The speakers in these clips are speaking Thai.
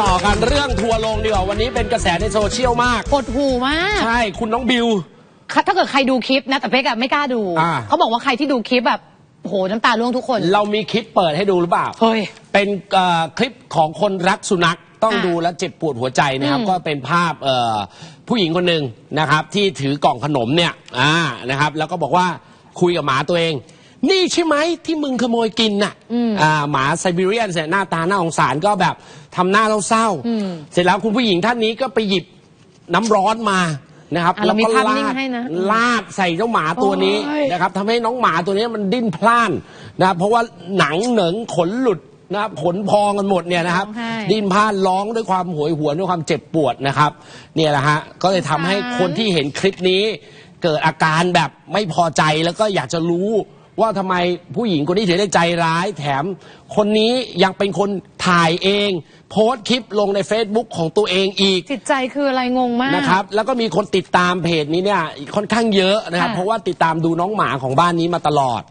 ต่อกันเรื่องทัวร์ลงดีกว่าวันนี้เป็นกระแสในโซเชียลมาก ปวดหูมาก ใช่คุณน้องบิว ถ้าเกิดใครดูคลิปนะ แต่เป๊กอะไม่กล้าดู อ่า เขาบอกว่าใครที่ดูคลิปแบบโอ้โหน้ำตาร่วงทุกคน เรามีคลิปเปิดให้ดูหรือเปล่า เฮ้ย เป็นเอ่อคลิปของคนรักสุนัขต้องอะดูแล้วเจ็บปวดหัวใจนะครับ อืมก็เป็นภาพเอ่อผู้หญิงคนหนึ่งนะครับ ที่ถือกล่องขนมเนี่ยอ่านะครับ แล้วก็บอกว่าคุยกับหมาตัวเอง นี่ใช่ไหมที่มึงขโมยกินน่ะอ่าหมาไซบีเรียนเนี่ยหน้าตาหน้าสงสารก็แบบทำหน้าเศร้าๆเสร็จแล้วคุณผู้หญิงท่านนี้ก็ไปหยิบน้ำร้อนมานะครับอะเรามีแล้วก็ภาพลานิ่งดให้นะลาดใส่เจ้าหมาตัวนี้โอ้ยนะครับทำให้น้องหมาตัวนี้มันดิ้นพล่านนะครับเพราะว่าหนังเหนิงขนหลุดนะครับขนพองกันหมดเนี่ยนะครับร้องไห้ดิ้นพล่านร้องด้วยความโหยหวนด้วยความเจ็บปวดนะครับ เนี่ยแหละฮะก็เลยทำให้คนที่เห็นคลิปนี้ เกิดอาการแบบไม่พอใจแล้วก็อยากจะรู้ ว่าทำไมผู้หญิงคนนี้ถึงได้ใจร้ายแถม คนนี้ยังเป็นคนถ่ายเอง โพสต์คลิปลงใน Facebook ของตัวเองอีกจิตใจคืออะไรงงมาก นะครับ แล้วก็มีคนติดตามเพจนี้เนี่ยค่อนข้างเยอะนะครับ ค่ะ เพราะว่าติดตามดูน้องหมาของบ้านนี้มาตลอด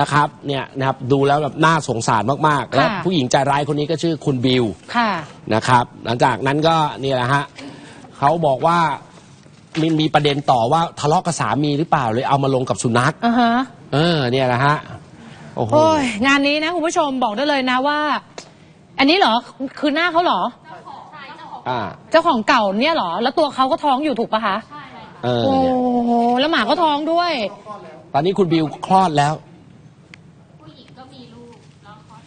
นะครับเนี่ยนะครับดูแล้วแบบน่าสงสารมากๆและผู้หญิงใจร้ายคนนี้ก็ชื่อคุณบิว ค่ะ นะครับหลังจากนั้นก็นี่แหละฮะเขาบอกว่า มีมีประเด็นต่อว่าทะเลาะกับสามีหรือเปล่าเลยเอามาลงกับสุนัขอ่าฮะเออเนี่ยแหละฮะโอ้โหโอ้ยงานนี้นะคุณผู้ชมบอกได้เลยนะว่า อันนี้เหรอคือหน้าเขาเหรอ อ่าเจ้าของเก่าเนี่ยเหรอ แล้วตัวเขาก็ท้องอยู่ถูกปะคะเออโอ้เนี่ยโหแล้วหมาก็ท้องด้วย ตอนนี้คุณบิวคลอดแล้ว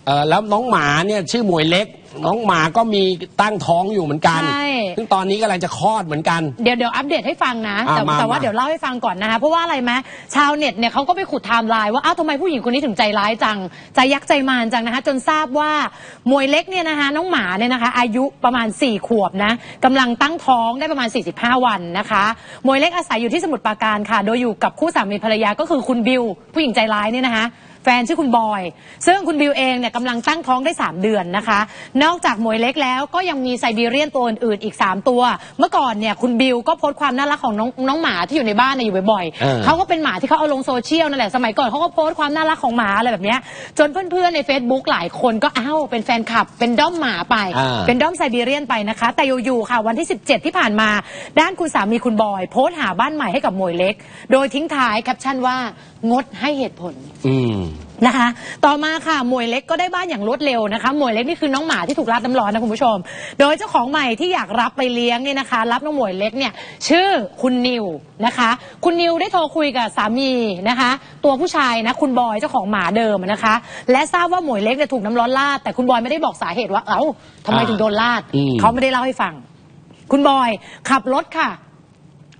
เออแล้วน้องหมาเนี่ยชื่อหมวยเล็ก น้องหมาก็มีตั้งท้องอยู่เหมือนกัน ใช่ ซึ่งตอนนี้กำลังจะคลอดเหมือนกัน เดี๋ยวเดี๋ยวอัปเดตให้ฟังนะอะแต่มาแต่ว่ามา เดี๋ยวเล่าให้ฟังก่อนนะคะ เพราะว่าอะไรไหมชาวเน็ตเนี่ยเขาก็ไปขุดไทม์ไลน์ว่า อ้าวทำไมผู้หญิงคนนี้ถึงใจร้ายจัง ใจยักษ์ใจมารจังนะคะ จนทราบว่ามวยเล็กเนี่ยนะคะ น้องหมาเนี่ยนะคะ อายุประมาณ 4 ขวบนะกำลังตั้งท้องได้ประมาณ 45 วันนะคะ มวยเล็กอาศัยอยู่ที่สมุทรปราการค่ะ โดยอยู่กับคู่สามีภรรยาก็คือคุณบิวผู้หญิงใจร้ายเนี่ยนะคะ แฟนชื่อคุณบอย ซึ่งคุณบิวเองเนี่ยกำลังตั้งท้องได้ 3 เดือนนะคะ นอกจากหมวยเล็กแล้วก็ยังมีไซบีเรียนตัวอื่นๆอีก 3 ตัว เมื่อก่อนเนี่ยคุณบิวก็โพสต์ความน่ารักของน้องน้องหมาที่อยู่ในบ้านเนี่ยอยู่บ่อยเออ ๆเขาก็เป็นหมาที่เขาเอาลงโซเชียลนั่นแหละสมัยก่อนเขาก็โพสต์ความน่ารักของหมาอะไรแบบเนี้ยจนเพื่อนๆใน Facebook หลายคนก็อ้าวเป็นแฟนคลับเป็นด้อมหมาไป อ่า เป็นด้อมไซบีเรียนไปนะคะ แต่อยู่ๆค่ะวันที่ 17 ที่ผ่านมา ด้านคุณสามีคุณบอย โพสต์หาบ้านใหม่ให้กับหมวยเล็ก โดยทิ้งท้ายแคปชั่นว่า งดให้เหตุผล อืม นะคะ ต่อมาค่ะหมวยเล็กก็ได้บ้านอย่างรวดเร็วนะคะหมวยเล็กนี่คือน้องหมาที่ถูกราดน้ำร้อนนะคุณผู้ชม โดยเจ้าของใหม่ที่อยากรับไปเลี้ยงเนี่ยนะคะ รับน้องหมวยเล็กเนี่ยชื่อคุณนิวนะคะ คุณนิวได้โทรคุยกับสามีนะคะ ตัวผู้ชายนะคุณบอยเจ้าของหมาเดิมนะคะ และทราบว่าหมวยเล็กเนี่ยถูกน้ำร้อนลาดแต่คุณบอยไม่ได้บอกสาเหตุว่าเอ้าทำไมถึงโดนลาดอืมเขาไม่ได้เล่าให้ฟัง คุณบอยขับรถค่ะ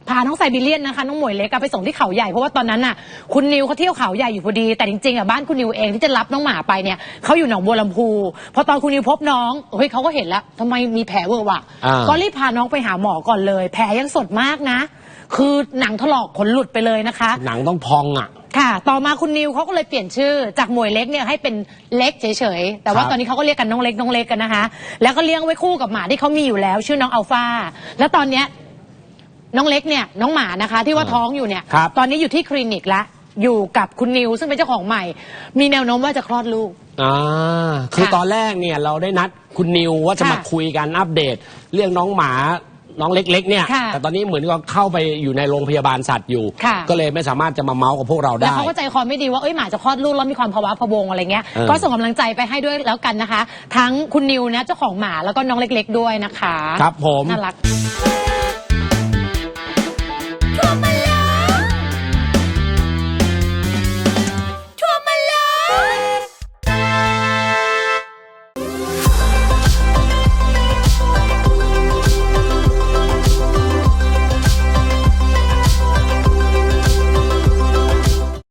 พาน้องไซบีเรียนนะคะน้องหมวยเล็กอะไปส่งที่เขาใหญ่เพราะว่าตอนนั้นน่ะคุณนิวเขาเที่ยวเขาใหญ่อยู่พอดี แต่จริงๆอะบ้านคุณนิวเองที่จะรับน้องหมาไปเนี่ยเขาอยู่หนองบัวลำพูพอตอนคุณนิวพบน้องเฮ้ยเขาก็เห็นแล้วทำไมมีแผลเวอะวะอ่า ก็รีบพาน้องไปหาหมอก่อนเลย แผลยังสดมากนะ คือหนังถลอกขนหลุดไปเลยนะคะ หนังต้องพองอะ ค่ะ ต่อมาคุณนิวเขาก็เลยเปลี่ยนชื่อจากหมวยเล็กเนี่ยให้เป็นเล็กเฉยๆ แต่ว่าครับตอนนี้เขาก็เรียกกันน้องเล็กน้องเล็กกันนะคะ แล้วก็เลี้ยงไว้คู่กับหมาที่เขามีอยู่แล้ว ชื่อน้องอัลฟา แล้วตอนเนี้ย น้องเล็กเนี่ยน้องหมานะคะ ที่ว่าอ่าท้องอยู่เนี่ย ครับ ตอนนี้อยู่ที่คลินิกละอยู่กับคุณนิวซึ่งเป็นเจ้าของใหม่ มีแนวโน้มว่าจะคลอดลูก อ่าคือค่ะตอนแรกเนี่ยเราได้นัดคุณนิวว่าจะค่ะมาคุยกันอัปเดต เรื่องน้องหมาน้องเล็กๆเนี่ย ค่ะแต่ตอนนี้เหมือนกับเข้าไปอยู่ในโรงพยาบาลสัตว์อยู่ ค่ะ ก็เลยไม่สามารถจะมาเมาส์กับพวกเราแล้วได้ เขาก็ใจคอไม่ดีว่าเอ้ยหมาจะคลอดลูกแล้วมีความภาวะพะวงอะไรเงี้ย เออ ก็ส่งกำลังใจไปให้ด้วยแล้วกันนะคะ ทั้งคุณนิวนะเจ้าของหมาแล้วก็น้องเล็ก ๆ ด้วยนะคะครับผม น่ารัก